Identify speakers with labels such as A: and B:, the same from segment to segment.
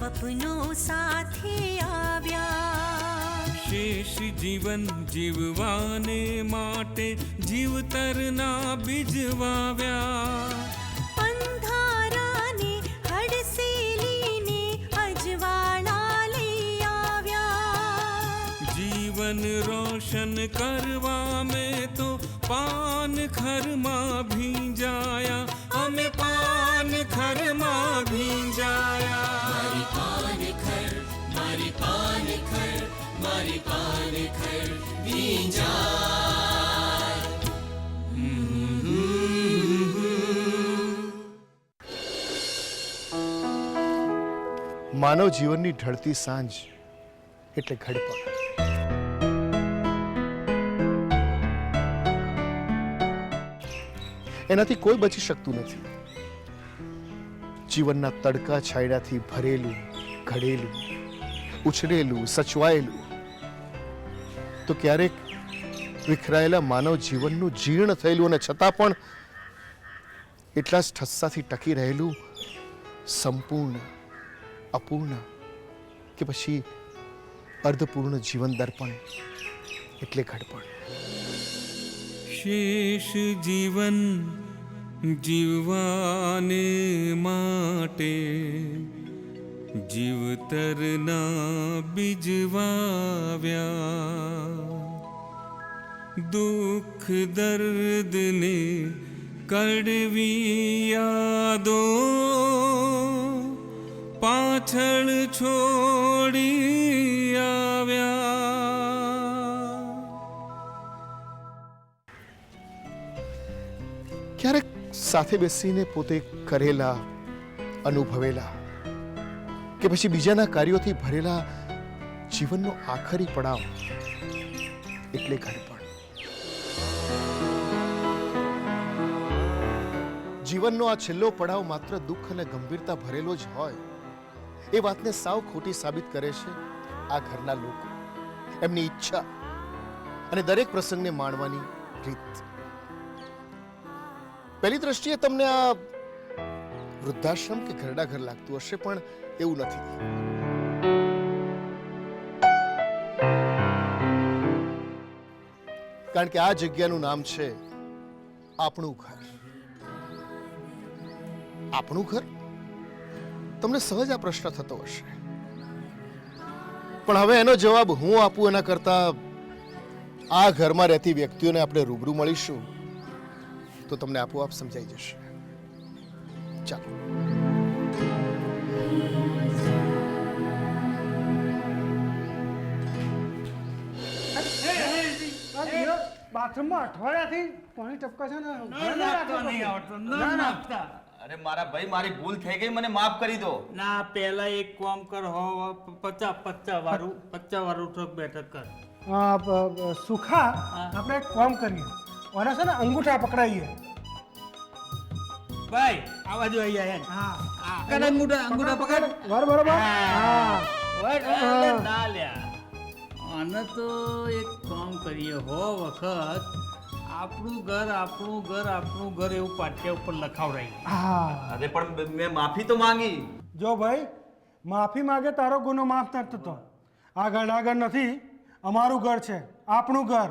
A: સ્વપ્નો સાથે આવ્યા
B: શેષ જીવન જીવવાને માટે જીવતરના બીજ વાવ્યા
A: અંધારાને હડસેલીને અજવાળા લઈ આવ્યા
B: જીવન રોશન કરવા મેં તો પાન ખરમાં ભીંજાયા અમે પાન ખરમાં ભીંજાયા
C: માનવ જીવનની ઢળતી સાંજ એટલે ઘડપણ. એનાથી કોઈ બચી શકતું નથી. જીવનના તડકા છાયડાથી ભરેલું, ઘડેલું, ઉછરેલું, સચવાયેલું તો ક્યારેક વિખરાયેલા માનવ જીવનનું જીર્ણ થયેલું અને છતાં પણ એટલા જ ઠસ્સાથી ટકી રહેલું સંપૂર્ણ, અપૂર્ણ કે પછી અર્ધપૂર્ણ જીવન દર્પણ એટલે ઘડપણ.
B: શેષ જીવન જીવવાને માટે જીવતરના બીજ વાવ્યા દુઃખ દર્દને કડવી યાદો. પાછળ છોડી આવ્યા.
C: ક્યારેક સાથે બેસીને પોતે કરેલા, અનુભવેલા કે પછી બીજાના કાર્યોથી ભરેલા જીવનનો આખરી પડાવ એટલે ઘડપણ જીવનનો આ છેલ્લો પડાવ માત્ર દુઃખ અને ગંભીરતા ભરેલો જ હોય. એ વાતને સાવ ખોટી સાબિત કરે છે આ ઘરના લોકો. એમની ઈચ્છા અને દરેક પ્રસંગને માણવાની રીત. પહેલી દ્રષ્ટિએ તમને આ વૃદ્ધાશ્રમ કે ઘરડા ઘર લાગતું હશે, પણ એવું નથી. કારણ કે આ જગ્યાનું નામ છે આપણું ઘર. આપણું ઘર? તમને સહજ આ પ્રશ્ન થતો હશે. પણ હવે એનો જવાબ હું આપું એના કરતા આ ઘરમાં રહેતી વ્યક્તિઓને આપણે રૂબરૂ મળીશું, તો તમને આપોઆપ સમજાઈ જશે. ચાલો.
D: બાથરૂમમાં અઠવાડિયાથી પાણી ટપકા છે ને ના
E: નાખતો નહીં આવડતો, ના,
D: ના.
E: નાખતા.
F: અરે મારા ભાઈ મારી ભૂલ થઈ ગઈ મને માફ કરી દો.
E: ના પેલા એક કોમ કર હો પચાસ પચાસ વાળું પચાસ વાળું ટ્રક બેઠક કર.
D: સુખા આપણે એક કામ કરીએ. છે ને અંગૂઠા પકડાઈએ.
E: ભાઈ આવા જો અહીંયા હેન
D: હા.
E: આ કર અંગૂઠા અંગૂઠા પકડ
D: બરાબર બરોબર
E: હા. વટ,
D: હા.
E: અરે ના તો એક કામ કરીએ હો વખત. આપણું ઘર આપણું ઘર આપણું ઘર એવું પાટિયા ઉપર લખાવડાય
D: હા.
F: અરે પણ મેં માફી તો માંગી.
D: જો ભાઈ માફી માંગે તારો ગુનો માફ ન થતો આ ઘર આગળ ઘર નથી. અમારું ઘર છે. આપણું ઘર.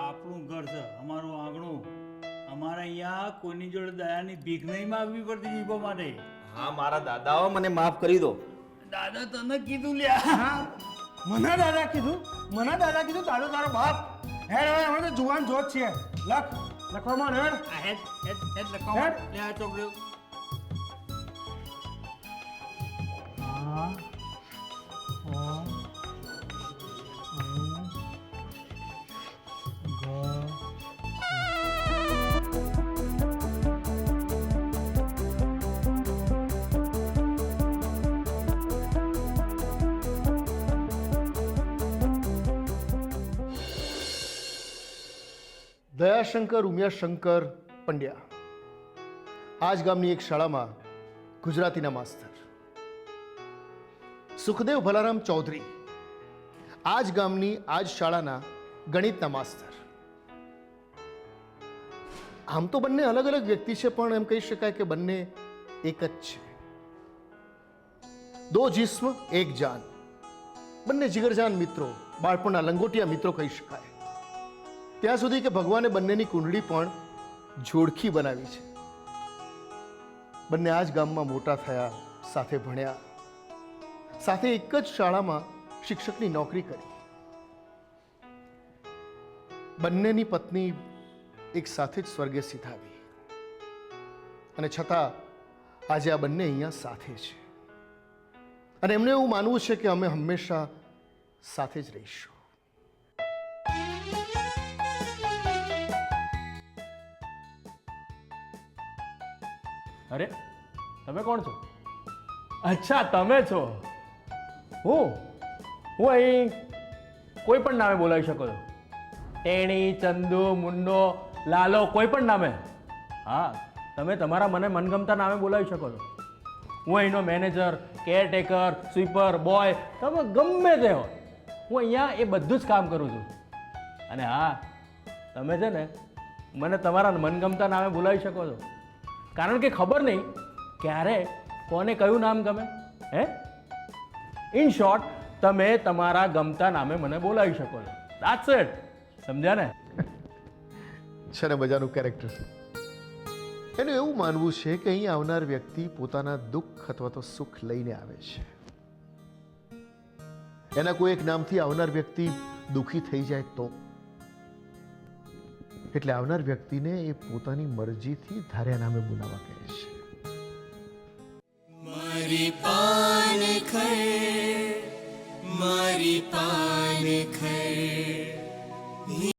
E: આપણું ઘર છે. અમારું આંગણું. અમારે અહીંયા કોઈની જોડે દયાની ભીખ નહીં માગવી પડતી જીભો માટે.
F: હા મારા દાદાઓ મને માફ કરી દો.
E: દાદા તને કીધું લ્યા
D: મને દાદા કીધું? મને દાદા કીધું તારો તારો બાપ. હેડ હવે અમે તો જુવાન જોત છીએ લખ લખવામાં હેડ.
E: હેડ હેડ હેડ લખાવો
D: હેડ.
E: લે આ ચોકડીઓ
D: આ
C: દયાશંકર, ઉમિયાશંકર પંડ્યા. આજ ગામની એક શાળામાં ગુજરાતીના માસ્તર. સુખદેવ ભલારામ ચૌધરી. આજ ગામની, આજ શાળાના ગણિતના માસ્તર. આમ તો બંને અલગ અલગ વ્યક્તિ છે, પણ એમ કહી શકાય કે બંને એક જ છે. દો જિસ્મ, એક જાન. બંને જીગરજાન મિત્રો, બાળપણના લંગોટિયા મિત્રો કહી શકાય. ત્યાં સુધી કે ભગવાને બંનેની કુંડળી પણ જોડખી બનાવી છે. બંને આ જ ગામમાં મોટા થયા, સાથે ભણ્યા. સાથે એક જ શાળામાં શિક્ષકની નોકરી કરી. બંનેની પત્ની એક સાથે જ સ્વર્ગે સિધાવી. અને છતાં, આજે આ બંને અહીંયા સાથે છે. અને એમને એવું માનવું છે કે અમે હંમેશા સાથે જ રહીશું.
G: અરે, તમે કોણ છો? અચ્છા, તમે છો? હું? હું અહીં કોઈ પણ નામે બોલાવી શકો છો. ટેણી, ચંદુ, મુન્નો, લાલો, કોઈ પણ નામે. હા, તમે તમારા મને મનગમતા નામે બોલાવી શકો છો. હું અહીંનો મેનેજર, કેરટેકર, સ્વીપર, બોય, તમે ગમે તે હો. હું અહીંયા એ બધું જ કામ કરું છું. અને હા, તમે છે ને, મને તમારા મનગમતા નામે બોલાવી શકો છો. કારણ કે ખબર નહીં ક્યારે કોને કયું નામ ગમે, હે? ઇન શોર્ટ તમે તમારા ગમતા નામે મને બોલાવી શકો છો. દાટ્સ ઇટ સમજ્યા ને?
C: છે ને મજાનું કેરેક્ટર એનું એવું માનવું છે કે અહીં આવનાર વ્યક્તિ પોતાના દુઃખ અથવા તો સુખ લઈને આવે છે. એના કોઈ એક નામથી આવનાર વ્યક્તિ દુઃખી થઈ જાય તો? એટલે આવનાર વ્યક્તિને એ પોતાની મરજીથી ધાર્યા નામે બોલાવા કહે છે.
H: મારી પાન ખે મારી પાન ખે